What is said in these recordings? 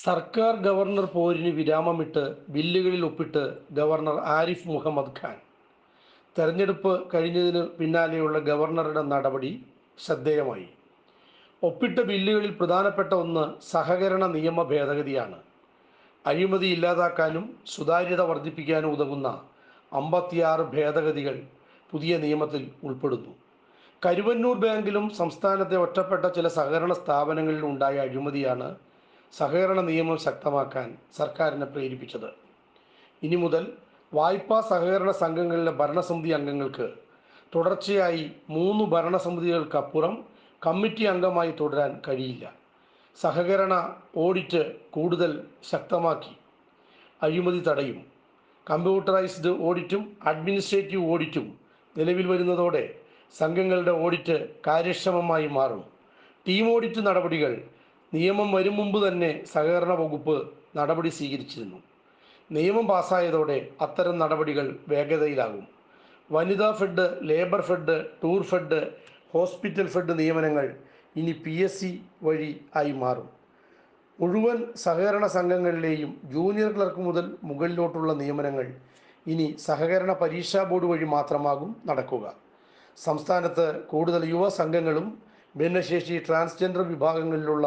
സർക്കാർ ഗവർണർ പോരിന് വിരാമമിട്ട് ബില്ലുകളിൽ ഒപ്പിട്ട് ഗവർണർ ആരിഫ് മുഹമ്മദ് ഖാൻ. തെരഞ്ഞെടുപ്പ് കഴിഞ്ഞതിന് പിന്നാലെയുള്ള ഗവർണറുടെ നടപടി ശ്രദ്ധേയമായി. ഒപ്പിട്ട ബില്ലുകളിൽ പ്രധാനപ്പെട്ട ഒന്ന് സഹകരണ നിയമ ഭേദഗതിയാണ്. അഴിമതി ഇല്ലാതാക്കാനും സുതാര്യത വർദ്ധിപ്പിക്കാനും ഉതകുന്ന അമ്പത്തിയാറ് ഭേദഗതികൾ പുതിയ നിയമത്തിൽ ഉൾപ്പെടുന്നു. കരുവന്നൂർ ബാങ്കിലും സംസ്ഥാനത്തെ ഒറ്റപ്പെട്ട ചില സഹകരണ സ്ഥാപനങ്ങളിൽ ഉണ്ടായ അഴിമതിയാണ് സഹകരണ നിയമം ശക്തമാക്കാൻ സർക്കാരിനെ പ്രേരിപ്പിച്ചത്. ഇനി മുതൽ വായ്പാ സഹകരണ സംഘങ്ങളിലെ ഭരണസമിതി അംഗങ്ങൾക്ക് തുടർച്ചയായി മൂന്ന് ഭരണസമിതികൾക്കപ്പുറം കമ്മിറ്റി അംഗമായി തുടരാൻ കഴിയില്ല. സഹകരണ ഓഡിറ്റ് കൂടുതൽ ശക്തമാക്കി. അഴിമതി തടയും. കമ്പ്യൂട്ടറൈസ്ഡ് ഓഡിറ്റും അഡ്മിനിസ്ട്രേറ്റീവ് ഓഡിറ്റും നിലവിൽ വരുന്നതോടെ സംഘങ്ങളുടെ ഓഡിറ്റ് കാര്യക്ഷമമായി മാറും. ടീം ഓഡിറ്റ് നടപടികൾ നിയമം വരും മുമ്പ് തന്നെ സഹകരണ വകുപ്പ് നടപടി സ്വീകരിച്ചിരുന്നു. നിയമം പാസ്സായതോടെ അത്തരം നടപടികൾ വേഗതയിലാകും. വനിതാ fed labour fed tour fed hospital fed നിയമനങ്ങൾ ഇനി പി എസ് സി വഴി ആയി മാറും. മുഴുവൻ സഹകരണ സംഘങ്ങളിലെയും ജൂനിയർ ക്ലർക്ക് മുതൽ മുകളിലോട്ടുള്ള നിയമനങ്ങൾ ഇനി സഹകരണ പരീക്ഷാ ബോർഡ് വഴി മാത്രമാകും നടക്കുക. സംസ്ഥാനത്ത് കൂടുതൽ യുവ സംഘങ്ങളും ഭിന്നശേഷി ട്രാൻസ്ജെൻഡർ വിഭാഗങ്ങളിലുള്ള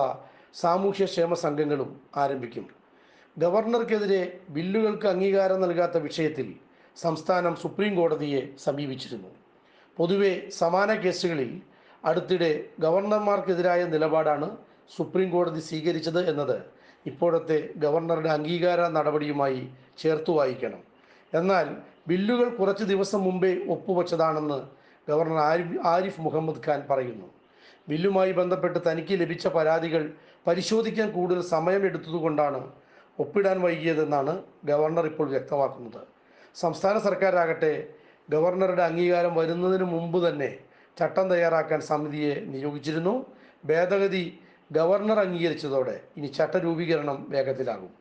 സാമൂഹ്യക്ഷേമ സംഘങ്ങളും ആരംഭിക്കും. ഗവർണർക്കെതിരെ ബില്ലുകൾക്ക് അംഗീകാരം നൽകാത്ത വിഷയത്തിൽ സംസ്ഥാനം സുപ്രീം കോടതിയെ സമീപിച്ചിരുന്നു. പൊതുവെ സമാന കേസുകളിൽ അടുത്തിടെ ഗവർണർമാർക്കെതിരായ നിലപാടാണ് സുപ്രീം കോടതി സ്വീകരിച്ചത് എന്നത് ഇപ്പോഴത്തെ ഗവർണറുടെ അംഗീകാര നടപടിയുമായി ചേർത്തു വായിക്കണം. എന്നാൽ ബില്ലുകൾ കുറച്ച് ദിവസം മുമ്പേ ഒപ്പുവച്ചതാണെന്ന് ഗവർണർ ആരിഫ് മുഹമ്മദ് ഖാൻ പറയുന്നു. ബില്ലുമായി ബന്ധപ്പെട്ട് തനിക്ക് ലഭിച്ച പരാതികൾ പരിശോധിക്കാൻ കൂടുതൽ സമയമെടുത്തതുകൊണ്ടാണ് ഒപ്പിടാൻ വൈകിയതെന്നാണ് ഗവർണർ ഇപ്പോൾ വ്യക്തമാക്കുന്നത്. സംസ്ഥാന സർക്കാരാകട്ടെ ഗവർണറുടെ അംഗീകാരം വരുന്നതിന് മുമ്പ് തന്നെ ചട്ടം തയ്യാറാക്കാൻ സമിതിയെ നിയോഗിച്ചിരുന്നു. ഭേദഗതി ഗവർണർ അംഗീകരിച്ചതോടെ ഇനി ചട്ടരൂപീകരണം വേഗത്തിലാകും.